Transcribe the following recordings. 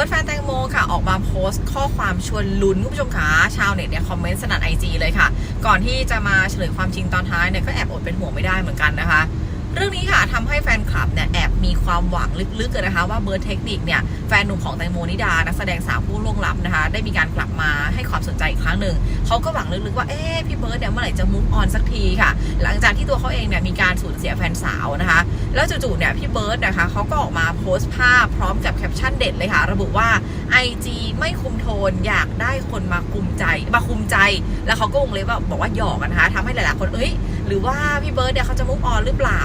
ร์ดแฟนแตงโมค่ะออกมาโพสต์ข้อความชวนลุ้นคุณผู้ชมขาชาวเน็ตเนี่ยคอมเมนต์สนั่นไอจีเลยค่ะ ก่อนที่จะมาเฉลยความจริงตอนท้ายเนี่ยก็แอบอดเป็นห่วงไม่ได้เหมือนกันนะคะ เรื่องนี้ค่ะทำให้แฟนคลับเนี่ยแอบมีความหวังลึกๆกันนะคะ ว่าเบิร์ดเทคนิคเนี่ยแฟนหนุ่มของแตงโมนิดานักแสดงสาวผู้ล่วงลับนะคะ ได้มีการกลับมาให้ความสนใจอีกครั้งหนึ่งเขาก็หวังลึกๆว่าเอ๊ะพี่เบิร์ดเนี่ยเมื่อไหร่จะมุกออนสักทีค่ะ หลังจากที่ตัวเขาเองเนี่ยมีการสูญเสียแฟนสาวนะคะ แล้วจู่ๆเนี่ยพี่เบิร์ดนะคะเขาก็ออกมาโพสต์ภาพพร้อมกับแคปชั่นเด็ดเลยค่ะ ระบุว่า IG ไม่คุมโทนอยากได้คนมาคุมใจมาคุมใจ แล้วเขาก็วงเล็บว่าบอกว่าหยอกกันนะคะทำให้หลายๆคนเอ้ยหรือว่าพี่เบิร์ดเนี่ยเขาจะมุกออนหรือเปล่า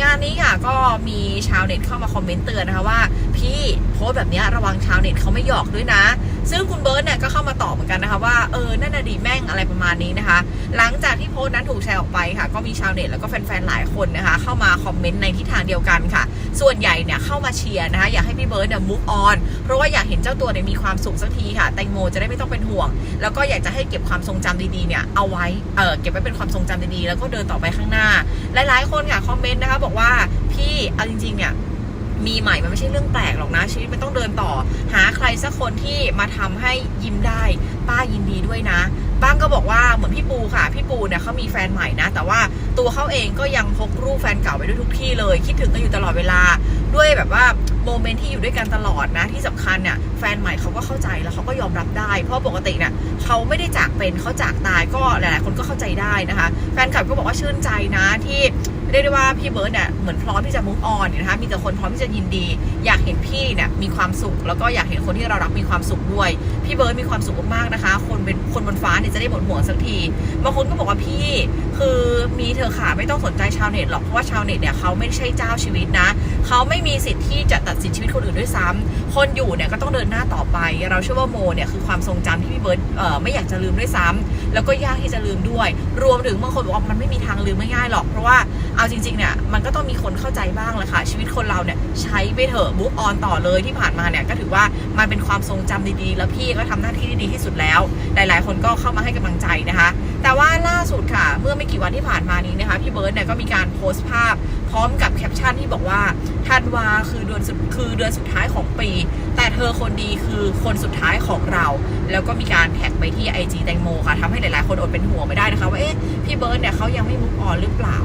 งานนี้ค่ะก็มีชาวเน็ตเข้ามาคอมเมนต์เตือนนะคะว่า พี่โพสต์แบบเนี้ยระวังชาวเน็ตเขาไม่หยอกด้วยนะ ซึ่งคุณเบิร์ดเนี่ยก็เข้ามาตอบเหมือนกันนะคะว่าเออนั่นน่ะดีแม่งอะไรประมาณนี้นะคะ หลังจากที่โพสต์นั้นถูกแชร์ออกไปค่ะ ก็มีชาวเน็ตแล้วก็แฟนๆหลายคนนะคะ เข้ามาคอมเมนต์ในทิศทางเดียวกันค่ะ ส่วนใหญ่เนี่ยเข้ามาเชียร์นะคะอยากให้พี่เบิร์ดเนี่ยมุกออนเพราะว่าอยากเห็นเจ้าตัวเนี่ยมีความสุขสักทีค่ะแตงโมจะได้ไม่ต้องเป็นห่วง แล้วก็อยากจะให้เก็บความทรงจำดีๆเนี่ยเอาไว้เออเก็บไว้เป็นความทรงจำดีๆแล้วก็เดินต่อไปข้างหน้า หลายๆคนค่ะคอมเมนต์นะคะบอกว่าพี่เอาจริงๆเนี่ย มีใหม่มันไม่ใช่เรื่องแปลกหรอกนะ ชีวิตมันต้องเดินต่อ หาใครสักคนที่มาทำให้ยิ้มได้ ป้ายินดีด้วยนะ บ้างก็บอกว่าเหมือนพี่ปูค่ะ พี่ปูเนี่ยเขามีแฟนใหม่นะ แต่ว่าตัวเขาเองก็ยังพกรูปแฟนเก่าไปด้วยทุกที่เลย คิดถึงกันอยู่ตลอดเวลาด้วยแบบว่าโมเมนต์ที่อยู่ด้วยกันตลอดนะที่สำคัญเนี่ยแฟนใหม่เขาก็เข้าใจแล้วเขาก็ยอมรับได้ เพราะปกติเนี่ยเขาไม่ได้จากเป็นเขาจากตายก็หลายๆคนก็เข้าใจได้นะคะ แฟนคลับก็บอกว่าชื่นใจนะที่เรียกได้ว่าพี่เบิร์ดเนี่ยเหมือนพร้อมที่จะมุกออนนะคะมีแต่คนพร้อมที่จะยินดี อยากเห็นพี่เนี่ยมีความสุข แล้วก็อยากเห็นคนที่เรารักมีความสุขด้วย พี่เบิร์ดมีความสุขมากๆนะคะ คนเป็นคนบนฟ้าเนี่ยจะได้หมดห่วงสักทีบางคนก็บอกว่าพี่คือมีเธอค่ะไม่ต้องสนใจชาวเน็ตหรอกเพราะว่าชาวเน็ตเนี่ยเขาไม่ใช่เจ้าชีวิตนะเขาไม่มีสิทธิ์ที่จะตัดสินชีวิตคนอื่นด้วยซ้ำคนอยู่เนี่ยก็ต้องเดินหน้าต่อไป เราเชื่อว่าโมเนี่ยคือความทรงจำที่พี่เบิร์ดเอ่อไม่อยากจะลืมด้วยซ้ำแล้วก็ยากที่จะลืมด้วย รวมถึงบางคนบอกว่ามันไม่มีทางลืมง่ายๆหรอก เพราะว่าเอาจริงๆเนี่ยมันก็ต้องมีคนเข้าใจบ้างแหละค่ะ ชีวิตคนเราเนี่ยใช้ไปเถอะบุ๊กออนต่อเลยที่ผ่านมาเนี่ยก็ถือว่ามันเป็นความทรงจำดีๆ แล้วพี่ก็ทำหน้าที่ได้ดีที่สุดแล้ว หลายๆ คนก็เข้ามาให้กำลังใจนะคะ แต่ว่าล่าสุดค่ะ เมื่อไม่กี่วันที่ผ่านมานี้นะคะพี่เบิร์ดเนี่ยก็มีการโพสต์ภาพพร้อมกับแคปชั่นที่บอกว่าธันวาคือเดือนสุดคือเดือนสุดท้ายของปี แต่เธอคนดีคือคนสุดท้ายของเรา แล้วก็มีการแท็กไปที่ IG แตงโมค่ะทำให้หลายๆ คนอดเป็นห่วงไม่ได้นะคะว่าเอ๊ะพี่เบิร์ดเนี่ยเขายังไม่มุกออนหรือเปล่า